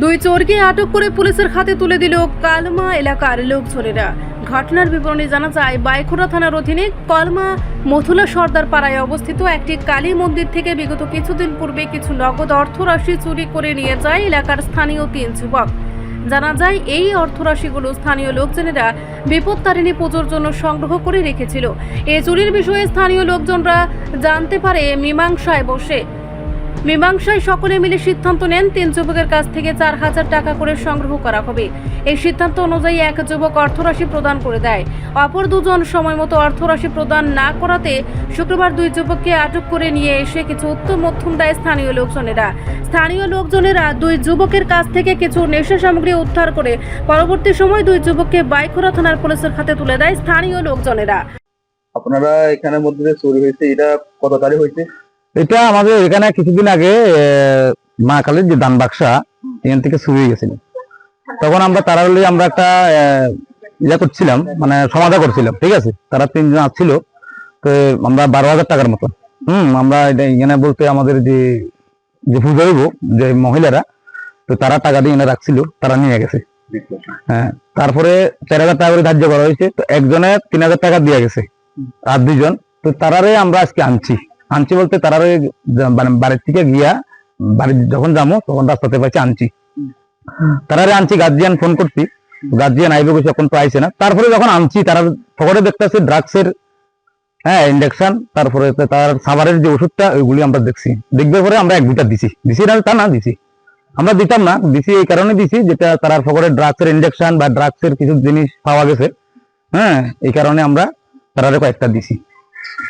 দুই চোরকে আটক করে পুলিশের হাতে তুলে দিল কালমা এলাকার লোকজনেরা। ঘটনার বিবরণী জানা যায় বাইখোড়া থানার অধীনে কলমা মথুলা সর্দার পাড়ায় অবস্থিত একটি কালী মন্দির থেকে বিগত কিছুদিন পূর্বে কিছু নগদ অর্থরাশি চুরি করে নিয়ে যায় এলাকার স্থানীয় তিন যুবক। জানা যায়, এই অর্থরাশিগুলো স্থানীয় লোকজনেরা বিপত্তারিণী পুজোর জন্য সংগ্রহ করে রেখেছিল। এই চুরির বিষয়ে স্থানীয় লোকজনরা জানতে পারে, মীমাংসায় বসে মীমাংসায় সকলে মিলে সিদ্ধান্ত নেন তিন যুবকের কাছ থেকে চার হাজার টাকা করে সংগ্রহ করা হবে। এই সিদ্ধান্ত অনুযায়ী এক যুবক অর্থরাশি প্রদান করে দেয়। অপর দুজন সময় মতো অর্থরাশি প্রদান না করাতে শুক্রবার দুই যুবককে আটক করে নিয়ে এসে কিছু উত্তম মধ্যম দেয় স্থানীয় লোকজনেরা। স্থানীয় লোকজনেরা দুই যুবকের কাছ থেকে কিছু নেশা সামগ্রী উদ্ধার করে পরবর্তী সময় দুই যুবককে বাইখোরা থানার পুলিশের হাতে তুলে দেয় স্থানীয় লোকজনেরা। আপনারা এখানের মধ্যে চুরি হয়েছে, এটা কত তারিখ হয়েছে? এটা আমাদের এখানে কিছুদিন আগে মা কালীর যে দান বাক্সা, এখান থেকে শুরু হয়ে গেছিল। তখন আমরা তারা হলে আমরা একটা ইয়ে করছিলাম মানে সমাধা করছিলাম, ঠিক আছে? তারা তিনজন আসছিল, তো আমরা বারো হাজার টাকার মতো। হম, আমরা এটা এখানে বলতে আমাদের যে যে পুজো হইব, যে মহিলারা, তো তারা টাকা দিয়ে এনে রাখছিল, তারা নিয়ে গেছে। হ্যাঁ তারপরে চার হাজার টাকা করে ধার্য করা হয়েছে, তো একজনে তিন হাজার টাকা দিয়ে গেছে, আর দুইজন তো তারারে আমরা আজকে আনছি। আনছি বলতে তারারে যা- মানে বাড়ির থেকে গিয়া বাড়ি যখন যাব তখন রাস্তাতে পাইছি আনছি। তারারে আনছি গার্জিয়ান ফোন করছি। গার্জিয়ান আইবে কিছু এখন তো না। তারপরে যখন আনছি, তারা পকেটে দেখতেছি ড্রাগসের হ্যাঁ ইঞ্জেকশন তারপরে তার সাবারের যে ওষুধটা, ওইগুলি আমরা দেখছি। দেখবার পরে আমরা এক দুটা দিছি। দিছি না, তা না, দিছি। আমরা দিতাম না, দিছি এই কারণে দিছি, যেটা তার পকেটে ড্রাগসের ইঞ্জেকশন বা ড্রাগসের কিছু জিনিস পাওয়া গেছে। হ্যাঁ এই কারণে আমরা তারারে কয়েকটা দিছি।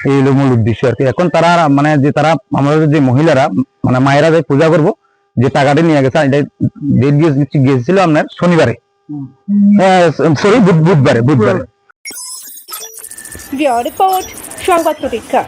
এই হলো মূল উদ্দেশ্য আর কি। এখন তারা মানে যে তারা আমাদের যে মহিলারা মানে মায়েরা যে পূজা করব যে টাকাটা নিয়ে গেছে এটা ডেট গিয়েছিল আপনার শনিবারে। সরি বুধবারে বুধবারে। রিপোর্ট সংবাদ প্রতীক্ষা।